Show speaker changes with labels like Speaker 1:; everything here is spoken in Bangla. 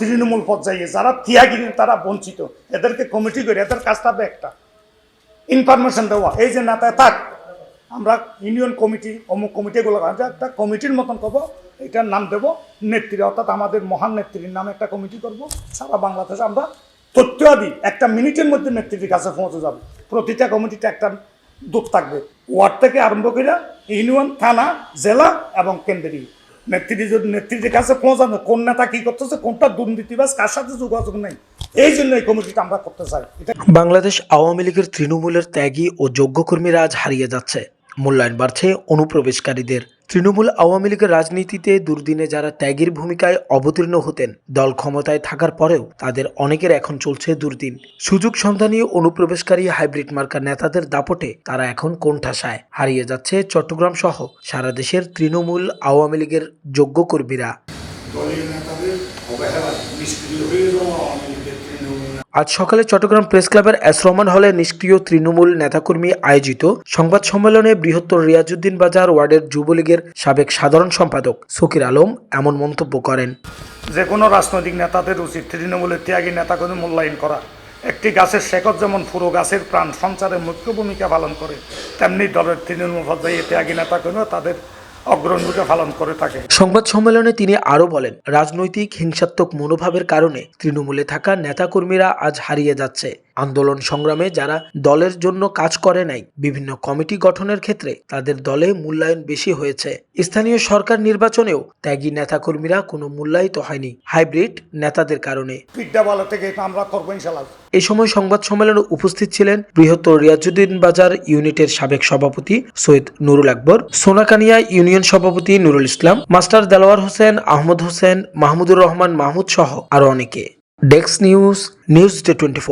Speaker 1: তৃণমূল পর্যায়ে যারা ত্যাগী, তারা বঞ্চিত। এদেরকে কমিটি করে, এদের কাজ থাকবে একটা। ইনফরমেশন দেওয়া। এই যে নেতা, থাক, আমরা ইউনিয়ন কমিটি অমুক কমিটিগুলো আমরা একটা কমিটির মতন করব, এটার নাম দেবো, নেত্রী, অর্থাৎ আমাদের মহান নেত্রীর নামে একটা কমিটি করব। সারা বাংলাদেশে আমরা তথ্য আদি একটা মিনিটের মধ্যে নেত্রীর কাছে পৌঁছে যাবে। প্রতিটা কমিটিতে একটা দূত থাকবে। ওয়ার্ড থেকে আরম্ভ করে ইউনিয়ন থানা, জেলা এবং কেন্দ্রীয়। নেত্রী যদি নেত্রীর কাছে পৌঁছানো কোন নেতা কি করতেছে, কোনটা দুর্নীতিবাস কার সাথে যোগাযোগ নেই? এই জন্য এই কমিটিটা আমরা করতে চাই।
Speaker 2: বাংলাদেশ আওয়ামী লীগের তৃণমূলের ত্যাগী ও যোগ্য কর্মীরা আজ হারিয়ে যাচ্ছে। মূল্যায়ন বাড়ছে অনুপ্রবেশকারীদের। তৃণমূল আওয়ামী লীগের রাজনীতিতে দুর্দিনে যারা ত্যাগীর ভূমিকায় অবতীর্ণ হতেন, দল ক্ষমতায় থাকার পরেও তাদের অনেকের এখন চলছে দুর্দিন। সুযোগ সন্ধানী অনুপ্রবেশকারী হাইব্রিড মার্কার নেতাদের দাপটে তারা এখন কোণঠাসায়। হারিয়ে যাচ্ছে চট্টগ্রাম সহ সারা দেশের তৃণমূল আওয়ামী লীগের যোগ্য কর্মীরা
Speaker 1: দলীয় নেতাদের অবহেলা নিষ্ক্রিয় হয়ে যাওয়া আওয়ামী লীগের
Speaker 2: আজ সকালে চট্টগ্রাম প্রেস ক্লাবের এস রহমান হলে নিষ্ক্রিয় তৃণমূল নেতাকর্মী আয়োজিত সংবাদ সম্মেলনে বৃহত্তর রিয়াজুদ্দিন বাজার ওয়ার্ডের যুবলীগের সাবেক সাধারণ সম্পাদক সকির আলম এমন মন্তব্য করেন।
Speaker 1: যে কোনো রাজনৈতিক নেতাদের উচিত তৃণমূলের ত্যাগী নেতাকে মূল্যায়ন করা। একটি গাছের শেকড় যেমন পুরো গাছের প্রাণ সঞ্চারে মুখ্য ভূমিকা পালন করে, তেমনি দলের তৃণমূল পর্যায়ে ত্যাগী নেতাকেও তাদের পালন করে থাকে।
Speaker 2: সংবাদ সম্মেলনে তিনি আরও বলেন, রাজনৈতিক হিংসাত্মক মনোভাবের কারণে তৃণমূলে থাকা নেতাকর্মীরা আজ হারিয়ে যাচ্ছে। আন্দোলন সংগ্রামে যারা দলের জন্য কাজ করে নাই বিভিন্ন কমিটি গঠনের ক্ষেত্রে তাদের দলে মূল্যায়ন বেশি হয়েছে। স্থানীয় সরকার নির্বাচনেও ত্যাগী নেতাকর্মীরা কোনো মূল্যায়িত হয়নি হাইব্রিড নেতাদের কারণে।
Speaker 1: থেকে আমরা করব ইনশাল্লাহ
Speaker 2: এই সময় সংবাদ সম্মেলনে উপস্থিত ছিলেন বৃহত্তর রিয়াজুদ্দিন বাজার ইউনিটের সাবেক সভাপতি সৈয়দ নুরুল আকবর সোনাকানিয়া ইউনিয়ন সভাপতি নুরুল ইসলাম মাস্টার দেলোয়ার হোসেন আহমদ হোসেন মাহমুদুর রহমান মাহমুদ সহ আরও অনেকে। Desk news news day twenty